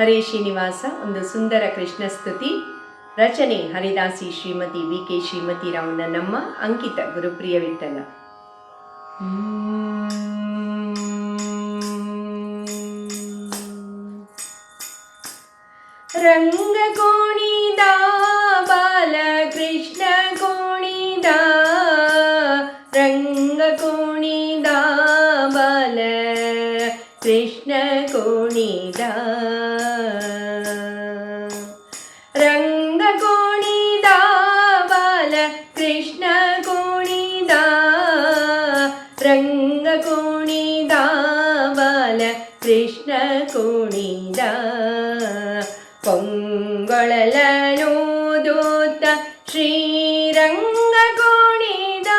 ಹರೇ ಶ್ರೀನಿವಾಸ, ಒಂದು ಸುಂದರ ಕೃಷ್ಣ ಸ್ತುತಿ. ರಚನೆ ಹರಿದಾಸಿ ಶ್ರೀಮತಿ ವಿ ಕೆ ಶ್ರೀಮತಿ ರಾವ್ ನಮ್ಮ ಅಂಕಿತ ಗುರುಪ್ರಿಯ ವಿಠಲ ರಂಗ ಪೊಂಗೊಳಲನೂದೂತ ಶ್ರೀರಂಗ ಕೋಣಿದ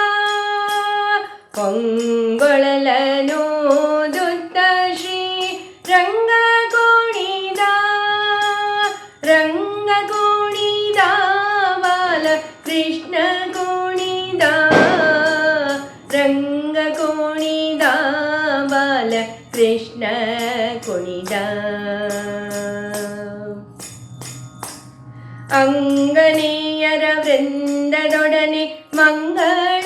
ಪೊಂಗೊಳಲನೂದುತ್ತ ಶ್ರೀರಂಗ ಕೋಣಿದ ರಂಗ ಕೋಣಿದ ಬಾಲ ಕೃಷ್ಣ ಕೋಣಿದ ರಂಗ ಕೋಣಿದ ಬಾಲ ಕೃಷ್ಣ ಕುಣಿದ ಅಂಗನೇಯರ ವೃಂದದೊಡನೆ ಮಂಗಳಾಂಗನಂದ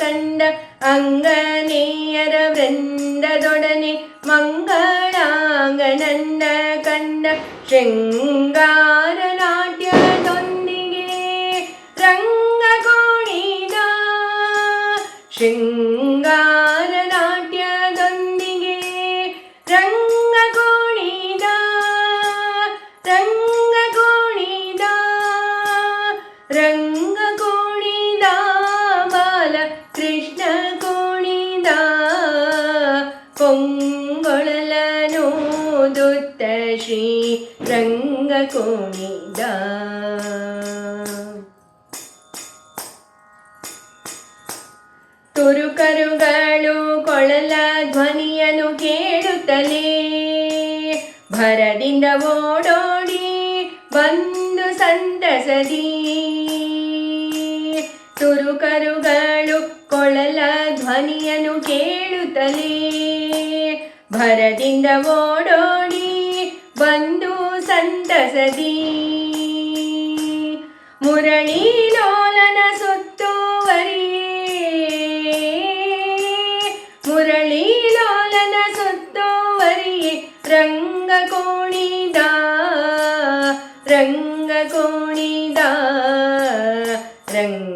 ಕಂಡ ಅಂಗನೇಯರ ವೃಂದದೊಡನೆ ಮಂಗಳಾಂಗನಂದ ಕಂಡ ಶೃಂಗಾರ ನಾಟ್ಯದೊಂದಿಗೆ ರಂಗ ಕೋಣಿದ ಕೋಣಿದ ಪೊಂಗೊಳಲನೂದುತ್ತ ಶ್ರೀ ರಂಗ ಕೋಣಿದ. ತುರುಕರುಗಳು ಕೊಳಲ ಧ್ವನಿಯನ್ನು ಕೇಳುತ್ತಲೇ ಭರದಿಂದ ಓಡೋಡಿ ಬಂದು ಸಂತಸದಿ. ತುರುಕರುಗಳು ಕೊಳಲ ಧ್ವನಿಯನ್ನು ಕೇಳುತ್ತಲೇ. ಭರದಿಂದ ಓಡೋಡಿ ಬಂದು ಸಂತಸದಿ. ಮುರಳಿ ಲೋಲನ ಸುತ್ತುವರಿ. ಮುರಳಿ ಲೋಲನ ಸುತ್ತುವರಿ. ರಂಗ ಕೋಣಿದ ರಂಗ ಕೋಣಿದ.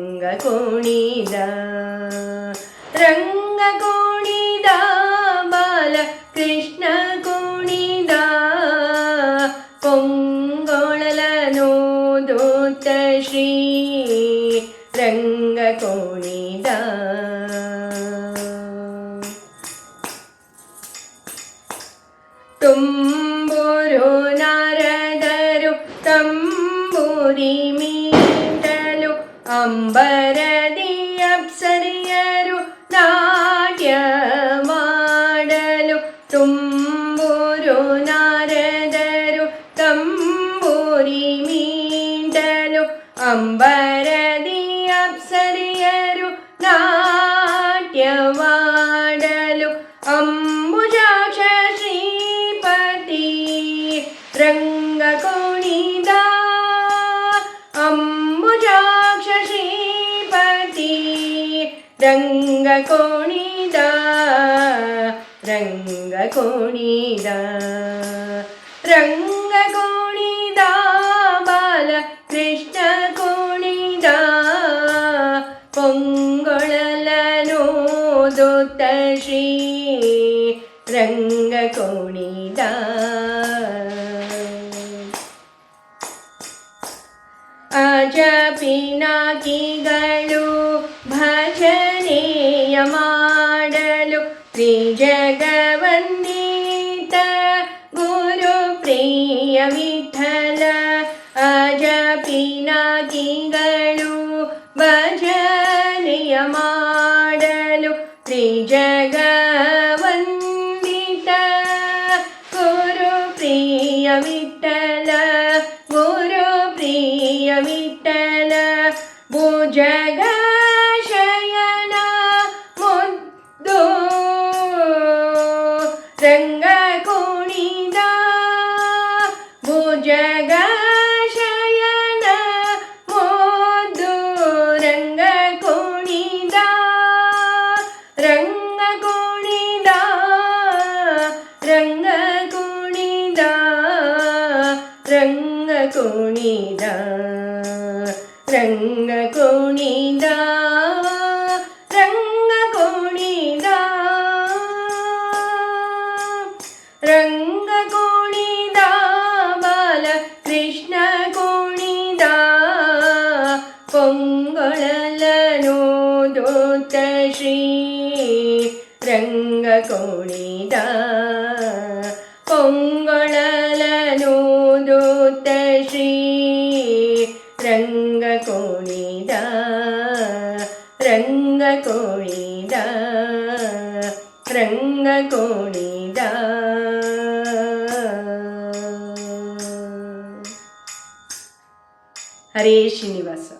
ರಂಗ ಕೋಣಿದ ರಂಗ ಕೋಣಿದ ಬಾಲ ಕೃಷ್ಣ ಕೋಣಿದ ಪೊಂಗೊಳಲನೂದೂತ ಶ್ರೀ ರಂಗ ಕೋಣಿದ ತುಂಬುರು ನಾರದರು ತಂಬೂರಿ ಮೀಟಲು ಅಂಬರದಿ ಅಪ್ಸರಿಯರು ನಾಟ್ಯ ಮಾಡಲು ರಂಗ ಕೋಣಿದ ರಂಗ ಕೋಣಿದ. ರಂಗ ಕೋಣಿದ ಬಾಲ ಕೃಷ್ಣ ಕೋಣಿದ. ಪೊಂಗೊಳಲನೂದುತ್ತ ಶ್ರೀ ರಂಗ ಭಜನೆಯ ಮಾಡಲು ಶ್ರೀ ಜಗವಂದಿತ ಗುರು ಪ್ರಿಯ ವಿಠಲ ಅಜ ಪಿನಾಗಿಗಳು ಭಜನೆಯ ಮಾಡಲು ಶ್ರೀ ಜಗವಂದಿತ ಗುರು ಪ್ರಿಯ ವಿಠಲ रंग कोणीदा भुजग शयन मोदु रंग कोणीदा रंग कोणीदा रंग कोणीदा रंग कोणीदा रंग कोणीदा ಕೃಷ್ಣ ಕುಣಿದ ಪೊಂಗೊಳಲನು ದೂತ ಶ್ರೀ ರಂಗ ಕುಣಿದ ಪೊಂಗೊಳಲನು ದೂತ ಶ್ರೀ ರಂಗ ಕುಣಿದ ರಂಗ ಕುಣಿದ ರಂಗ ಕುಣಿದ हरे श्रीनिवास